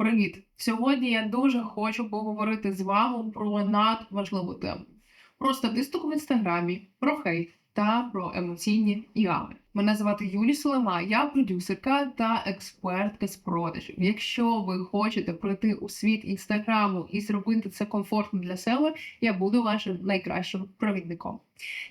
Привіт! Сьогодні я дуже хочу поговорити з вами про надважливу тему: про статистику в інстаграмі, про хейт та про емоційні ями. Мене звати Юлі Солома, я продюсерка та експертка з продажів. Якщо ви хочете пройти у світ інстаграму і зробити це комфортно для себе, я буду вашим найкращим провідником.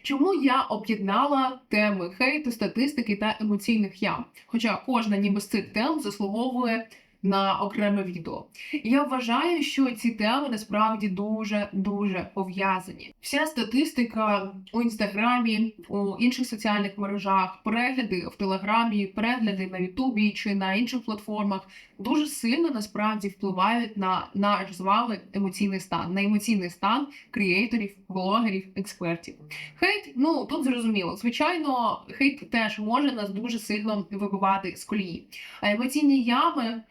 Чому я об'єднала теми хейту, статистики та емоційних ям? Хоча кожна ніби з цих тем заслуговує на окреме відео. І я вважаю, що ці теми насправді дуже дуже пов'язані. Вся статистика у інстаграмі, у інших соціальних мережах, перегляди в телеграмі, перегляди на Ютубі чи на інших платформах дуже сильно насправді впливають на наш з вами емоційний стан, на емоційний стан креаторів, блогерів, експертів. Хейт, ну тут зрозуміло. Звичайно, хейт теж може нас дуже сильно вибивати з колії. А емоційні ями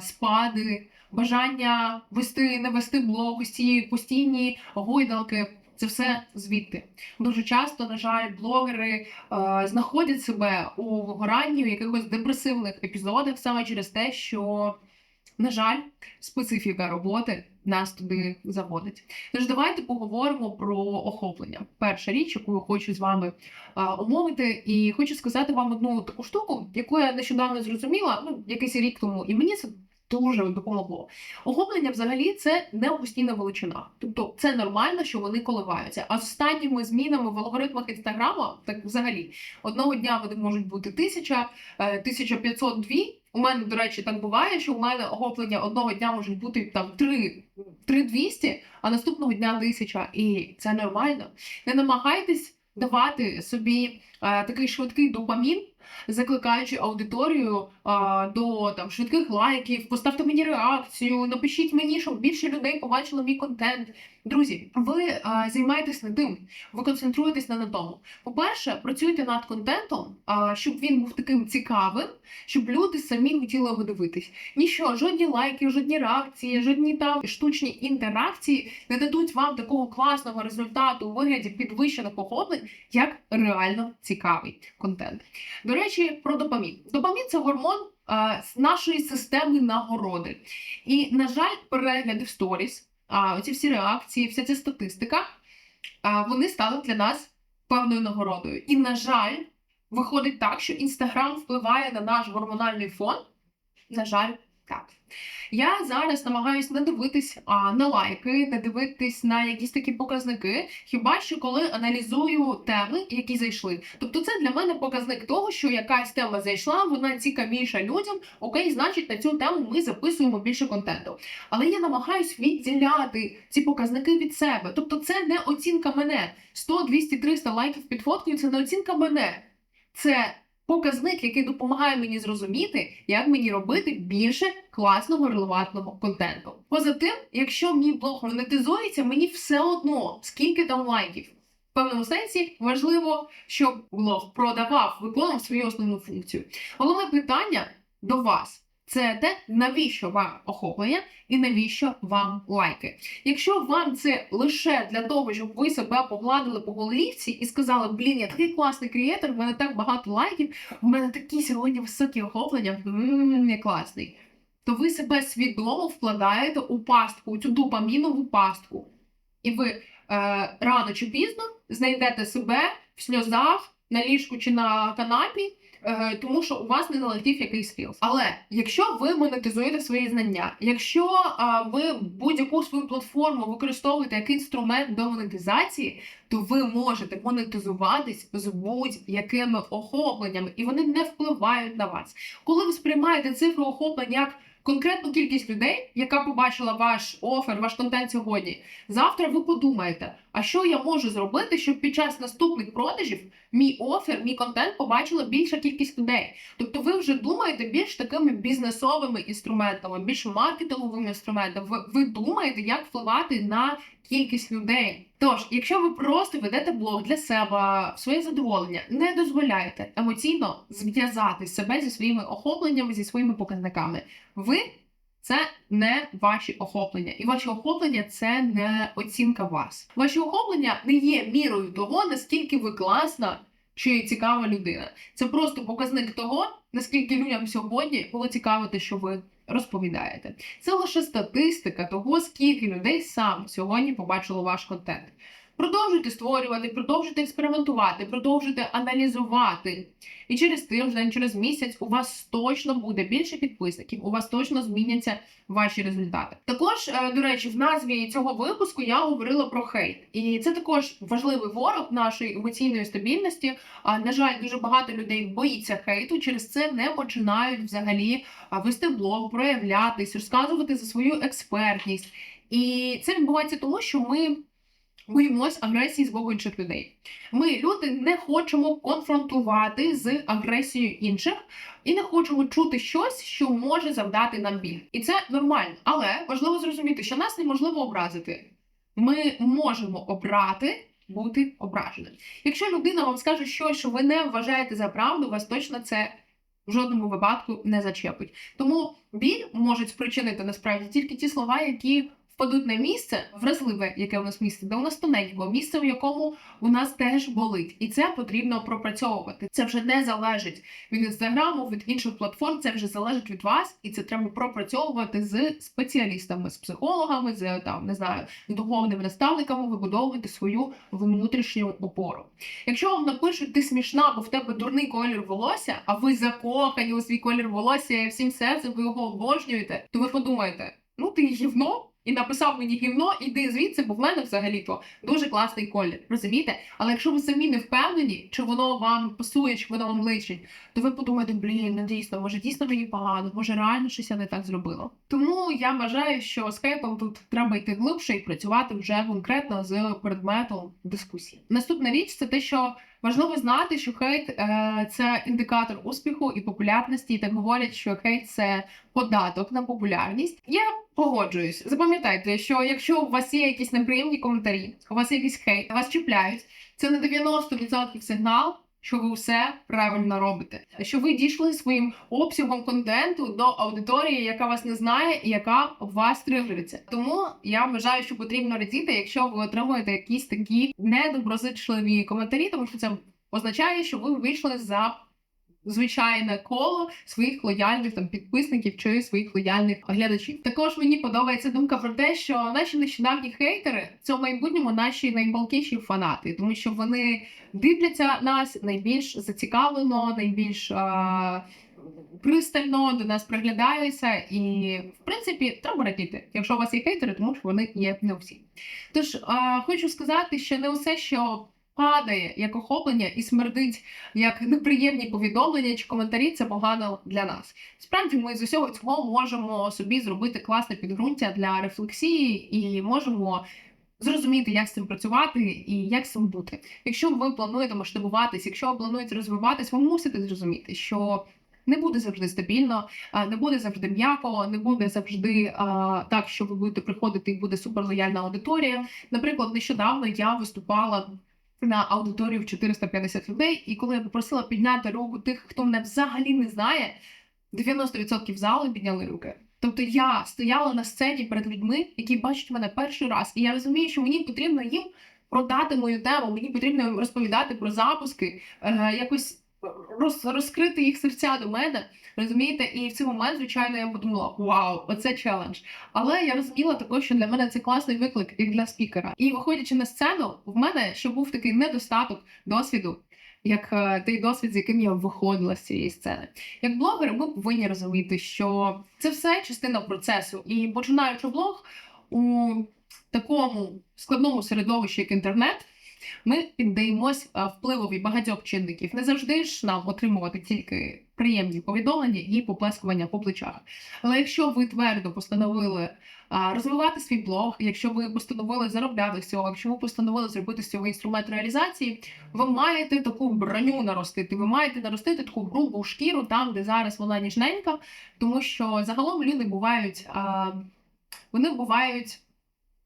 спади, бажання вести, не вести блог, ось ці постійні гойдалки. Це все звідти. Дуже часто, на жаль, блогери е, знаходять себе у вигоранні, у якихось депресивних епізодах саме через те, що, на жаль, специфіка роботи нас туди заводить. Тож давайте поговоримо про охоплення. Перша річ, яку я хочу з вами а, умовити, і хочу сказати вам одну таку штуку, яку я нещодавно зрозуміла, ну якийсь рік тому, і мені це дуже допомогло. Охоплення взагалі це не постійна величина. Тобто це нормально, що вони коливаються. А з останніми змінами в алгоритмах інстаграма, так взагалі, одного дня вони можуть бути тисяча, е, 1502. У мене, до речі, так буває, що у мене охоплення одного дня можуть бути там 3, 3200, а наступного дня 1000. І це нормально. Не намагайтесь давати собі е, такий швидкий допамін, закликаючи аудиторію е, до там швидких лайків, поставте мені реакцію, напишіть мені, щоб більше людей побачило мій контент. Друзі, ви е, займаєтесь не тим, ви концентруєтесь не на тому. По-перше, працюйте над контентом, е, щоб він був таким цікавим, щоб люди самі хотіли його дивитись. Ніщо, жодні лайки, жодні реакції, жодні там штучні інтеракції не дадуть вам такого класного результату у вигляді підвищених охоплень, як реально цікавий контент. До речі, про допамін. Допамін це гормон а, нашої системи нагороди. І, на жаль, перегляди в сторіс, а оці всі реакції, вся ця статистика, а, вони стали для нас певною нагородою. І, на жаль, виходить так, що Інстаграм впливає на наш гормональний фон. На жаль, так. Я зараз намагаюся не дивитись а, на лайки, не дивитись на якісь такі показники, хіба що коли аналізую теми, які зайшли. Тобто, це для мене показник того, що якась тема зайшла, вона цікавіша людям. Окей, значить, на цю тему ми записуємо більше контенту. Але я намагаюсь відділяти ці показники від себе. Тобто, це не оцінка мене. 100, 200, 300 лайків під фоткою це не оцінка мене. Це показник, який допомагає мені зрозуміти, як мені робити більше класного релевантного контенту. Поза тим, якщо мій блог монетизується, мені все одно скільки там лайків. В певному сенсі важливо, щоб блог продавав, виконував свою основну функцію. Головне питання до вас. Це те, навіщо вам охоплення і навіщо вам лайки. Якщо вам це лише для того, щоб ви себе погладили по голівці і сказали, блін, я такий класний креатор, в мене так багато лайків, в мене такі сьогодні високі охоплення, я класний. То ви себе свідомо вкладаєте у пастку, у цю допамінову пастку. І ви е, рано чи пізно знайдете себе в сльозах на ліжку чи на канапі. Е, тому що у вас не налетів якийсь філс. Але якщо ви монетизуєте свої знання, якщо ви будь-яку свою платформу використовуєте як інструмент до монетизації, то ви можете монетизуватись з будь-якими охопленнями, і вони не впливають на вас. Коли ви сприймаєте цифру охоплень як конкретну кількість людей, яка побачила ваш офер, ваш контент сьогодні, завтра ви подумаєте, а що я можу зробити, щоб під час наступних продажів мій офер, мій контент побачила більша кількість людей. Тобто ви вже думаєте більш такими бізнесовими інструментами, більш маркетинговими інструментами. Ви, ви думаєте, як впливати на кількість людей. Тож, якщо ви просто ведете блог для себе своє задоволення, не дозволяєте емоційно зв'язати себе зі своїми охопленнями, зі своїми показниками. Ви це не ваші охоплення, і ваші охоплення це не оцінка вас. Ваші охоплення не є мірою того, наскільки ви класна чи цікава людина. Це просто показник того, наскільки людям сьогодні було цікаво те, що ви розповідаєте. Це лише статистика того, скільки людей сам сьогодні побачило ваш контент. Продовжуйте створювати, продовжуйте експериментувати, продовжуйте аналізувати. І через тиждень, через місяць у вас точно буде більше підписників, у вас точно зміняться ваші результати. Також, е, до речі, в назві цього випуску я говорила про хейт, і це також важливий ворог нашої емоційної стабільності. А на жаль, дуже багато людей боїться хейту, через це не починають взагалі вести блог, проявлятись, розказувати за свою експертність. І це відбувається тому, що ми боїмось агресії з боку інших людей. Ми, люди, не хочемо конфронтувати з агресією інших і не хочемо чути щось, що може завдати нам біль. І це нормально. Але важливо зрозуміти, що нас неможливо образити. Ми можемо обрати. Бути ображеним. Якщо людина вам скаже щось, що ви не вважаєте за правду, вас точно це в жодному випадку не зачепить. Тому біль можуть спричинити насправді тільки ті слова, які впадуть на місце вразливе, яке у нас місце, де у нас тоненько, місце, в якому у нас теж болить, і це потрібно пропрацьовувати. Це вже не залежить від інстаграму, від інших платформ. Це вже залежить від вас, і це треба пропрацьовувати з спеціалістами, з психологами, з там не знаю, духовними наставниками, вибудовувати свою внутрішню опору. Якщо вам напишуть, ти смішна, бо в тебе дурний колір волосся, а ви закохані у свій колір волосся і всім серцем ви його обожнюєте, то ви подумаєте, ну ти гівно. І написав мені гівно, іди звідси, бо в мене взагалі-то дуже класний колір. Розумієте? Але якщо ви самі не впевнені, чи воно вам пасує, чи воно вам личить, то ви подумаєте, блін, ну дійсно, може дійсно мені погано, може реально щось я не так зробила. Тому я вважаю, що з тут треба йти глибше і працювати вже конкретно з предметом дискусії. Наступна річ це те, що важливо знати, що хейт е, це індикатор успіху і популярності. І так говорять, що хейт це податок на популярність. Я погоджуюсь. Запам'ятайте, що якщо у вас є якісь неприємні коментарі, у вас є якийсь хейт, вас чіпляють, це на 90% сигнал. Що ви все правильно робите, що ви дійшли своїм обсягом контенту до аудиторії, яка вас не знає і яка вас тригериться. Тому я вважаю, що потрібно радіти, якщо ви отримуєте якісь такі недоброзичливі коментарі, тому що це означає, що ви вийшли за звичайне коло своїх лояльних там підписників чи своїх лояльних глядачів. Також мені подобається думка про те, що наші нещодавні хейтери це в майбутньому наші найпалкіші фанати, тому що вони дивляться нас найбільш зацікавлено, найбільш. А... Пристально до нас приглядаються, і в принципі треба радіти, якщо у вас є хейтери, тому що вони є не всі. Тож а, хочу сказати, що не усе, що падає як охоплення і смердить як неприємні повідомлення чи коментарі, це погано для нас. Справді, ми з усього цього можемо собі зробити класне підґрунтя для рефлексії і можемо. Зрозуміти, як з цим працювати і як з цим бути. Якщо ви плануєте масштабуватись, якщо ви плануєте розвиватись, ви мусите зрозуміти, що не буде завжди стабільно, не буде завжди м'яко, не буде завжди так, що ви будете приходити і буде суперлояльна аудиторія. Наприклад, нещодавно я виступала на аудиторію в 450 людей, і коли я попросила підняти руку тих, хто мене взагалі не знає, 90% залу підняли руки. Тобто я стояла на сцені перед людьми, які бачать мене перший раз, і я розумію, що мені потрібно їм продати мою тему, мені потрібно розповідати про запуски, е, якось роз, розкрити їх серця до мене. Розумієте, і в цей момент, звичайно, я подумала: вау, оце челендж. Але я розуміла також, що для мене це класний виклик як для спікера. І виходячи на сцену, в мене ще був такий недостаток досвіду. Як е, той досвід, з яким я виходила з цієї сцени, як блогери, ми повинні розуміти, що це все частина процесу. І починаючи блог у такому складному середовищі, як інтернет, ми піддаємось е, впливові багатьох чинників. Не завжди ж нам отримувати тільки приємні повідомлення і поплескування по плечах. Але якщо ви твердо постановили розвивати свій блог, якщо ви постановили заробляти з цього, якщо ви постановили зробити з цього інструмент реалізації, ви маєте таку броню наростити. Ви маєте наростити таку грубу шкіру там, де зараз вона ніжненька, тому що загалом люди бувають, вони бувають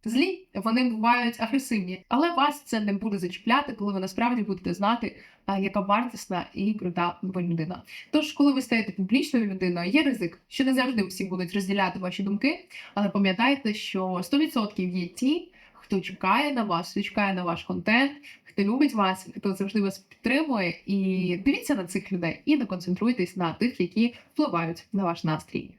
злі, вони бувають агресивні, але вас це не буде зачіпляти, коли ви насправді будете знати, яка вартісна і крута ви людина. Тож, коли ви стаєте публічною людиною, є ризик, що не завжди всі будуть розділяти ваші думки, але пам'ятайте, що 100% є ті. Хто чекає на вас, хто чекає на ваш контент, хто любить вас, хто завжди вас підтримує, і дивіться на цих людей і не концентруйтесь на тих, які впливають на ваш настрій.